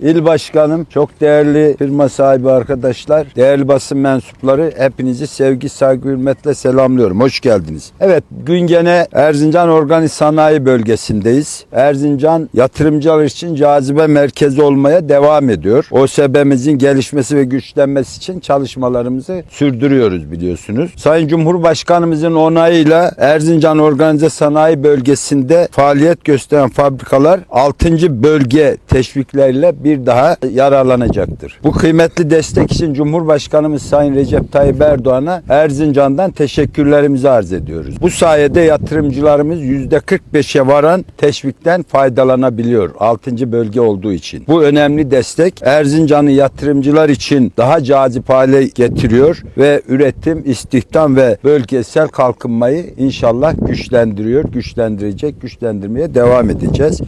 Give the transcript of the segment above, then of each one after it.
İl Başkanım, çok değerli firma sahibi arkadaşlar, değerli basın mensupları hepinizi sevgi, saygı, hürmetle selamlıyorum. Hoş geldiniz. Evet, gün gene Erzincan Organik Sanayi Bölgesi'ndeyiz. Erzincan yatırımcılar için cazibe merkezi olmaya devam ediyor. OSB'mizin gelişmesi ve güçlenmesi için çalışmalarımızı sürdürüyoruz biliyorsunuz. Sayın Cumhurbaşkanımızın onayıyla Erzincan Organize Sanayi Bölgesi'nde faaliyet gösteren fabrikalar 6. bölge teşvikleriyle bir daha yararlanacaktır. Bu kıymetli destek için Cumhurbaşkanımız Sayın Recep Tayyip Erdoğan'a Erzincan'dan teşekkürlerimizi arz ediyoruz. Bu sayede yatırımcılarımız %45'e varan teşvikten faydalanabiliyor 6. bölge olduğu için. Bu önemli destek Erzincan'ı yatırımcılar için daha cazip hale getiriyor ve üretim, istihdam ve bölgesel kalkınmayı inşallah güçlendiriyor, güçlendirecek, güçlendirmeye devam edeceğiz.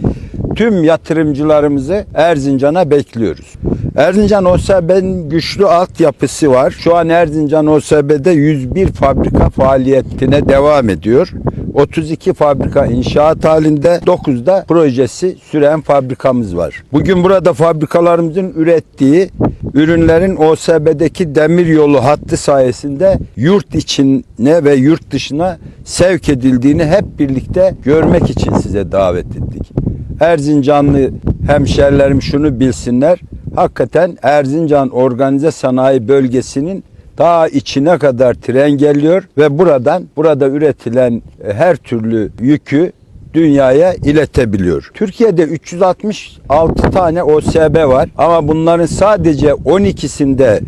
Tüm yatırımcılarımızı Erzincan'a bekliyoruz. Erzincan OSB'nin güçlü altyapısı var. Şu an Erzincan OSB'de 101 fabrika faaliyetine devam ediyor. 32 fabrika inşaat halinde 9'da projesi süren fabrikamız var. Bugün burada fabrikalarımızın ürettiği ürünlerin OSB'deki demir yolu hattı sayesinde yurt içine ve yurt dışına sevk edildiğini hep birlikte görmek için size davet ettik. Erzincanlı hemşerilerim şunu bilsinler. Hakikaten Erzincan Organize Sanayi Bölgesi'nin daha içine kadar tren geliyor ve buradan burada üretilen e, her türlü yükü dünyaya iletebiliyor. Türkiye'de 366 tane OSB var ama bunların sadece 12'sinde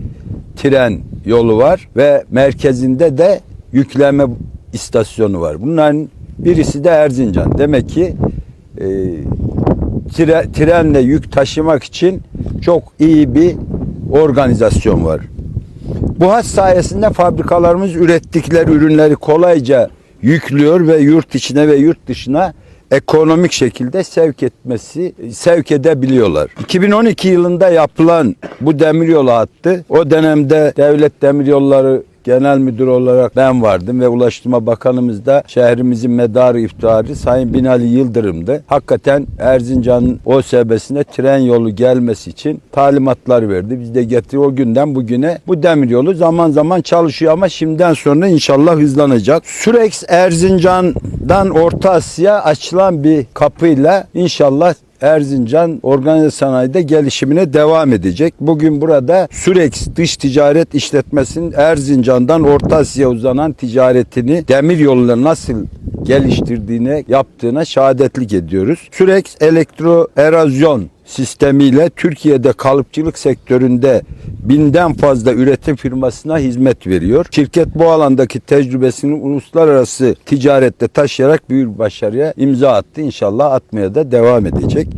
tren yolu var ve merkezinde de yükleme istasyonu var. Bunların birisi de Erzincan. Demek ki e, tre, trenle yük taşımak için çok iyi bir organizasyon var. Bu hat sayesinde fabrikalarımız ürettikleri ürünleri kolayca yüklüyor ve yurt içine ve yurt dışına ekonomik şekilde sevk etmesi, sevk edebiliyorlar. 2012 yılında yapılan bu demiryolu hattı o dönemde devlet demiryolları Genel müdür olarak ben vardım ve Ulaştırma Bakanımız da şehrimizin medarı iftiharı Sayın Binali Yıldırım'dı. Hakikaten Erzincan'ın OSB'sine tren yolu gelmesi için talimatlar verdi. Biz de getir o günden bugüne bu demir yolu zaman zaman çalışıyor ama şimdiden sonra inşallah hızlanacak. Sürex Erzincan'dan Orta Asya açılan bir kapıyla inşallah Erzincan organize sanayide gelişimine devam edecek. Bugün burada Sürex dış ticaret işletmesinin Erzincan'dan Orta Asya'ya uzanan ticaretini demir yoluyla nasıl geliştirdiğine, yaptığına şehadetlik ediyoruz. Sürex elektro erozyon sistemiyle Türkiye'de kalıpçılık sektöründe binden fazla üretim firmasına hizmet veriyor. Şirket bu alandaki tecrübesini uluslararası ticarette taşıyarak büyük başarıya imza attı. İnşallah atmaya da devam edecek.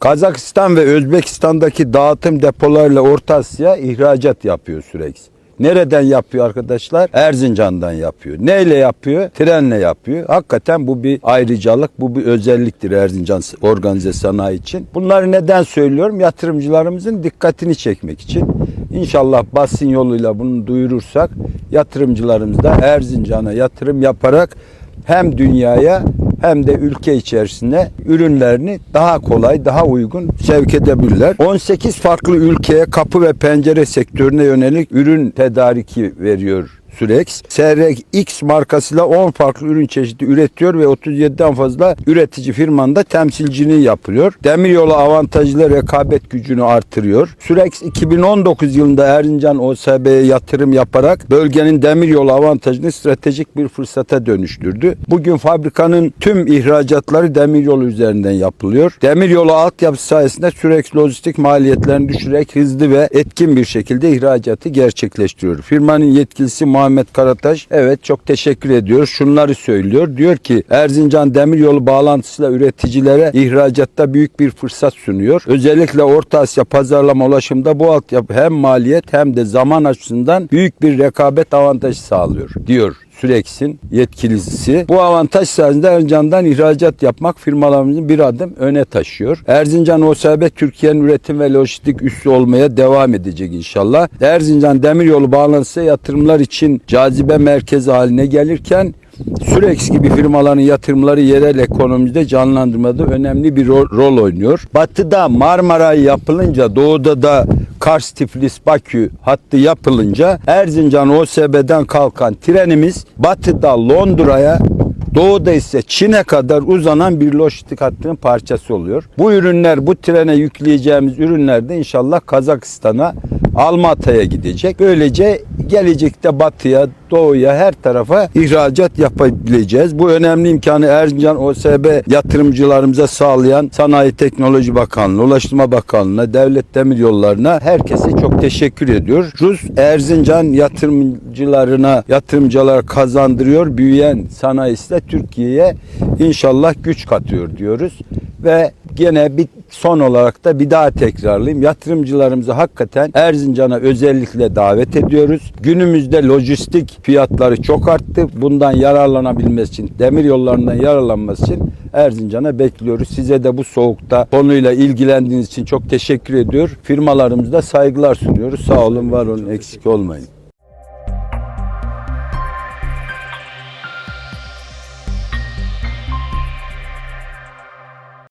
Kazakistan ve Özbekistan'daki dağıtım depolarıyla Orta Asya ihracat yapıyor Sürex. Nereden yapıyor arkadaşlar? Erzincan'dan yapıyor. Neyle yapıyor? Trenle yapıyor. Hakikaten bu bir ayrıcalık, bu bir özelliktir Erzincan organize sanayi için. Bunları neden söylüyorum? Yatırımcılarımızın dikkatini çekmek için. İnşallah basın yoluyla bunu duyurursak yatırımcılarımız da Erzincan'a yatırım yaparak hem dünyaya hem de ülke içerisinde ürünlerini daha kolay, daha uygun sevk edebilirler. 18 farklı ülkeye kapı ve pencere sektörüne yönelik ürün tedariki veriyor Sürex. SRX markasıyla 10 farklı ürün çeşidi üretiyor ve 37'den fazla üretici firmanın da temsilciliği yapılıyor. Demiryolu avantajlı rekabet gücünü artırıyor. Sürex 2019 yılında Erzincan OSB'ye yatırım yaparak bölgenin demiryolu avantajını stratejik bir fırsata dönüştürdü. Bugün fabrikanın tüm ihracatları demiryolu üzerinden yapılıyor. Demiryolu altyapısı sayesinde Sürex lojistik maliyetlerini düşürerek hızlı ve etkin bir şekilde ihracatı gerçekleştiriyor. Firmanın yetkilisi Muhammed Karataş evet çok teşekkür ediyor. Şunları söylüyor. Diyor ki Erzincan Demiryolu bağlantısıyla üreticilere ihracatta büyük bir fırsat sunuyor. Özellikle Orta Asya pazarlama ulaşımda bu altyapı hem maliyet hem de zaman açısından büyük bir rekabet avantajı sağlıyor diyor. Sürex'in yetkilisi. Bu avantaj sayesinde Erzincan'dan ihracat yapmak firmalarımızın bir adım öne taşıyor. Erzincan OSB Türkiye'nin üretim ve lojistik üssü olmaya devam edecek inşallah. Erzincan demiryolu bağlantısı yatırımlar için cazibe merkezi haline gelirken Surex gibi firmaların yatırımları yerel ekonomide canlandırmada önemli bir rol, rol oynuyor. Batıda Marmaray yapılınca doğuda da Kars, Tiflis, Bakü hattı yapılınca Erzincan OSB'den kalkan trenimiz batıda Londra'ya Doğuda ise Çin'e kadar uzanan bir lojistik hattının parçası oluyor. Bu ürünler, bu trene yükleyeceğimiz ürünler de inşallah Kazakistan'a, Almata'ya gidecek. Böylece gelecekte batıya, doğuya her tarafa ihracat yapabileceğiz. Bu önemli imkanı Erzincan OSB yatırımcılarımıza sağlayan Sanayi Teknoloji Bakanlığı, Ulaştırma Bakanlığı'na, Devlet Demiryolları'na herkese çok teşekkür ediyor. Rus Erzincan yatırımcılarına, yatırımcılara kazandırıyor. Büyüyen sanayisi de Türkiye'ye inşallah güç katıyor diyoruz. Ve gene bir son olarak da bir daha tekrarlayayım. Yatırımcılarımızı hakikaten Erzincan'a özellikle davet ediyoruz. Günümüzde lojistik fiyatları çok arttı. Bundan yararlanabilmesi için, demir yollarından yararlanması için Erzincan'a bekliyoruz. Size de bu soğukta konuyla ilgilendiğiniz için çok teşekkür ediyor. Firmalarımıza saygılar sunuyoruz. Sağ olun, var olun, eksik olmayın.